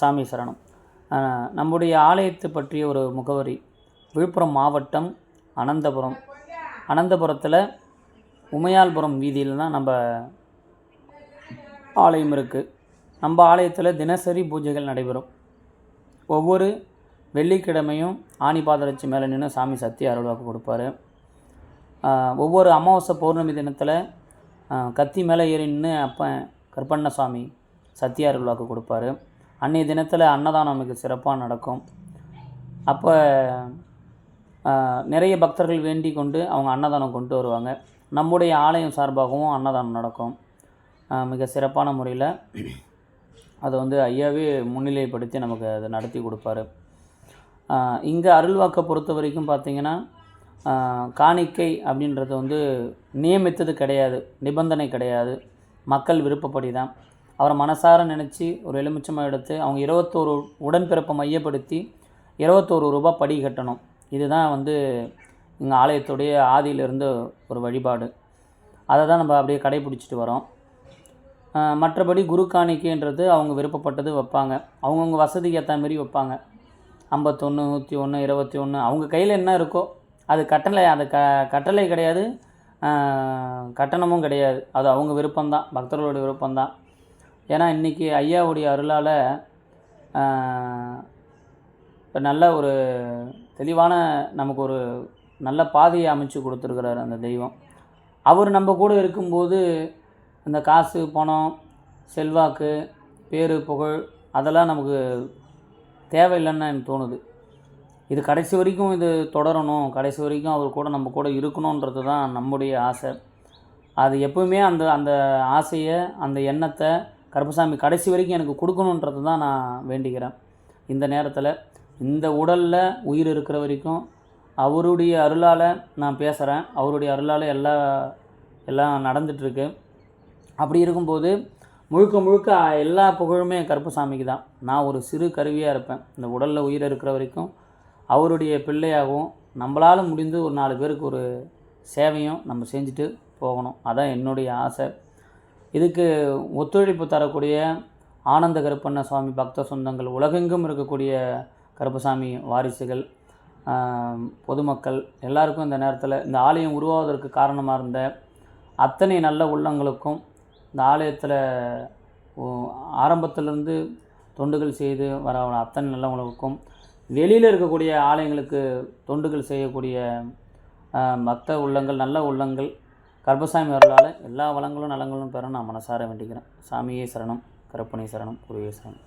சாமி சரணம். நம்முடைய ஆலயத்தை பற்றிய ஒரு முகவரி. விழுப்புரம் மாவட்டம் அனந்தபுரம். அனந்தபுரத்தில் உமையால்புரம் வீதியில் தான் நம்ம ஆலயம் இருக்குது நம்ம ஆலயத்தில் தினசரி பூஜைகள் நடைபெறும். ஒவ்வொரு வெள்ளிக்கிழமையும் ஆணி பாதரட்சி மேலே நின்று சாமி சத்திய அருள்வாக்கு கொடுப்பாரு. ஒவ்வொரு அமாவாசை பௌர்ணமி தினத்தில் கத்தி மேலே ஏறி நின்று அப்போ கருப்பண்ணசாமி சத்திய அருள்வாக்கு கொடுப்பாரு. அன்றைய தினத்தில் அன்னதானம் மிக சிறப்பாக நடக்கும். அப்போ நிறைய பக்தர்கள் வேண்டி கொண்டு அவங்க அன்னதானம் கொண்டு வருவாங்க. நம்முடைய ஆலயம் சார்பாகவும் அன்னதானம் நடக்கும். மிக சிறப்பான முறையில் அதை வந்து ஐயாவே முன்னிலைப்படுத்தி நமக்கு அதை நடத்தி கொடுப்பாரு. இங்கே அருள்வாக்கை பொறுத்த வரைக்கும் பார்த்தீங்கன்னா காணிக்கை அப்படின்றது வந்து நியமித்தது கிடையாது நிபந்தனை கிடையாது. மக்கள் விருப்பப்படி தான் அவரை மனசார நினச்சி ஒரு எலுமிச்சமாக எடுத்து அவங்க இருபத்தோரு உடன்பிறப்பை மையப்படுத்தி இருபத்தோரு ரூபா படி கட்டணும். இதுதான் வந்து எங்கள் ஆலயத்துடைய ஆதியிலிருந்து ஒரு வழிபாடு. அதை தான் நம்ம அப்படியே கடைபிடிச்சிட்டு வரோம். மற்றபடி குரு காணிக்கைன்றது அவங்க விருப்பப்பட்டது வைப்பாங்க. அவங்கவுங்க வசதிக்கு ஏற்ற மாரி வைப்பாங்க. ஐம்பத்தொன்று நூற்றி ஒன்று இருபத்தி ஒன்று அவங்க கையில் என்ன இருக்கோ அது கட்டளை அது க கட்டளை கிடையாது. கட்டணமும் கிடையாது. அது அவங்க விருப்பம்தான். பக்தர்களோட விருப்பம்தான். ஏன்னா இன்றைக்கி ஐயாவுடைய அருளால் நல்ல ஒரு தெளிவான நமக்கு ஒரு நல்ல பாதையை அமைச்சு கொடுத்துருக்கிறார் அந்த தெய்வம். அவர் நம்ம கூட இருக்கும்போது இந்த காசு பணம் செல்வாக்கு பேரு புகழ் அதெல்லாம் நமக்கு தேவையில்லைன்னு எனக்கு தோணுது. இது கடைசி வரைக்கும் இது தொடரணும். கடைசி வரைக்கும் அவர் கூட நம்ம கூட இருக்கணுன்றது தான் நம்முடைய ஆசை. அது எப்பவுமே அந்த அந்த ஆசையை அந்த எண்ணத்தை கருப்பசாமி கடைசி வரைக்கும் எனக்கு கொடுக்கணுன்றது தான் நான் வேண்டிக்கிறேன் இந்த நேரத்தில் இந்த உடலில் உயிர் இருக்கிற வரைக்கும் அவருடைய அருளால் நான் பேசுகிறேன் அவருடைய அருளால் எல்லா எல்லாம் நடந்துகிட்ருக்கு அப்படி இருக்கும்போது முழுக்க முழுக்க எல்லா புகழுமே கருப்பசாமிக்கு தான். நான் ஒரு சிறு கருவியாக இருப்பேன். இந்த உடலில் உயிர் இருக்கிற வரைக்கும் அவருடைய பிள்ளையாகவும் நம்மளால் முடிந்து ஒரு நாலு பேருக்கு ஒரு சேவையும் நம்ம செஞ்சுட்டு போகணும். அதான் என்னுடைய ஆசை. இதுக்கு ஒத்துழைப்பு தரக்கூடிய ஆனந்த கருப்பண்ண சுவாமி பக்த சொந்தங்கள் உலகெங்கும் இருக்கக்கூடிய கருப்பசாமி வாரிசுகள் பொதுமக்கள் எல்லாருக்கும் இந்த நேரத்தில் இந்த ஆலயம் உருவாவதற்கு காரணமாக இருந்த அத்தனை நல்ல உள்ளங்களுக்கும் இந்த ஆலயத்தில் ஆரம்பத்திலிருந்து தொண்டுகள் செய்து வர அத்தனை நல்லவங்களுக்கும் வெளியில் இருக்கக்கூடிய ஆலயங்களுக்கு தொண்டுகள் செய்யக்கூடிய பக்த உள்ளங்கள் நல்ல உள்ளங்கள் கர்ப்பசாமி அருளால் எல்லா வளங்களும் நலங்களும் பெற நான் மனசார வேண்டிக்கிறேன். சாமியே சரணம் கருப்பனை சரணம் குருவே சரணம்.